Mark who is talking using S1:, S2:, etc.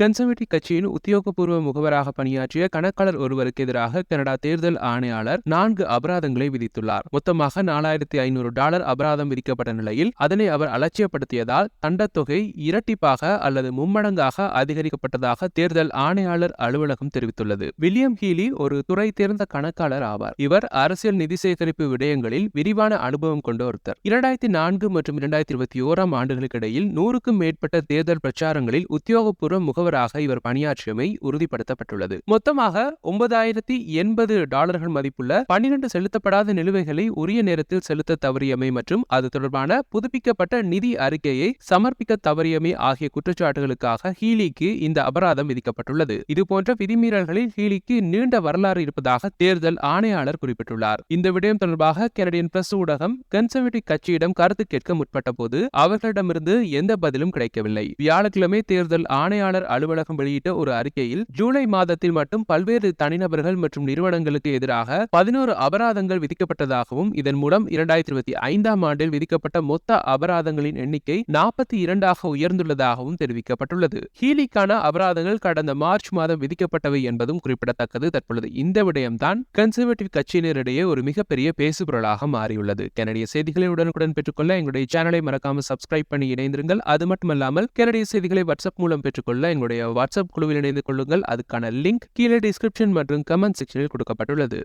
S1: Conservative கட்சியின் உத்தியோகபூர்வ முகவராக பணியாற்றிய கணக்காளர் ஒருவருக்கு எதிராக கனடா தேர்தல் ஆணையாளர் நான்கு அபராதங்களை விதித்துள்ளார். மொத்தமாக நாலாயிரத்தி ஐநூறு டாலர் அபராதம் விதிக்கப்பட்ட நிலையில் அதனை அவர் அலட்சியப்படுத்தியதால் தண்டத்தொகை இரட்டிப்பாக அல்லது மும்மடங்காக அதிகரிக்கப்பட்டதாக தேர்தல் ஆணையாளர் அலுவலகம் தெரிவித்துள்ளது. வில்லியம் ஹீலி ஒரு துறை தேர்ந்த கணக்காளர் ஆவார். இவர் அரசியல் நிதி சேகரிப்பு விடயங்களில் விரிவான அனுபவம் கொண்ட ஒருத்தர். இரண்டாயிரத்தி நான்கு மற்றும் இரண்டாயிரத்தி இருபத்தி ஓராம் ஆண்டுகளுக்கிடையில் நூறுக்கும் மேற்பட்ட தேர்தல் பிரச்சாரங்களில் உத்தியோகபூர்வ முகவர் முகவராக இவர் பணியாற்றியமை உறுதிப்படுத்தப்பட்டுள்ளது. மொத்தமாக ஒன்பதாயிரத்தி எண்பது டாலர்கள் மதிப்புள்ள பன்னிரண்டு செலுத்தப்படாத நிலுவைகளை உரிய நேரத்தில் செலுத்த தவறியமை மற்றும் அது தொடர்பான புதுப்பிக்கப்பட்ட நிதி அறிக்கையை சமர்ப்பிக்க தவறியமை ஆகிய குற்றச்சாட்டுகளுக்காக ஹீலிக்கு இந்த அபராதம் விதிக்கப்பட்டுள்ளது. இதுபோன்ற விதிமீறல்களில் ஹீலிக்கு நீண்ட வரலாறு இருப்பதாக தேர்தல் ஆணையாளர் குறிப்பிட்டுள்ளார். இந்த விடயம் தொடர்பாக கனடியன் பிரஸ் ஊடகம் கன்சர்வேட்டிவ் கட்சியிடம் கருத்து கேட்க முற்பட்ட போது அவர்களிடமிருந்து எந்த பதிலும் கிடைக்கவில்லை. வியாழக்கிழமை தேர்தல் ஆணையாளர் அலுவலகம் வெளியிட்ட ஒரு அறிக்கையில் ஜூலை மாதத்தில் மட்டும் பல்வேறு தனிநபர்கள் மற்றும் நிறுவனங்களுக்கு எதிராக பதினோரு அபராதங்கள் விதிக்கப்பட்டதாகவும் இதன் மூலம் இரண்டாயிரத்தி இருபத்தி ஐந்தாம் ஆண்டில் விதிக்கப்பட்ட மொத்த அபராதங்களின் எண்ணிக்கை நாற்பத்தி இரண்டாக உயர்ந்துள்ளதாகவும் தெரிவிக்கப்பட்டுள்ளது. ஹீலிக்கான அபராதங்கள் கடந்த மார்ச் மாதம் விதிக்கப்பட்டவை என்பதும் குறிப்பிடத்தக்கது. தற்பொழுது இந்த விடயம்தான் கன்சர்வேட்டிவ் கட்சியினரிடையே ஒரு மிகப்பெரிய பேசுபொருளாக மாறியுள்ளது. கனடிய செய்திகளை உடனுக்குடன் பெற்றுக்கொள்ள எங்களுடைய சேனலை மறக்காம சப்ஸ்கிரைப் பண்ணி இணைந்திருங்கள். அது மட்டுமல்லாமல் கனடிய செய்திகளை வாட்ஸ்அப் மூலம் பெற்றுக்கொள்ள எங்களுடைய வாட்ஸ்அப் குழுவில் இணைந்து கொள்ளுங்கள். அதுக்கான லிங்க் கீழே டிஸ்கிரிப்ஷன் மற்றும் கமெண்ட் செக்ஷனில் கொடுக்கப்பட்டுள்ளது.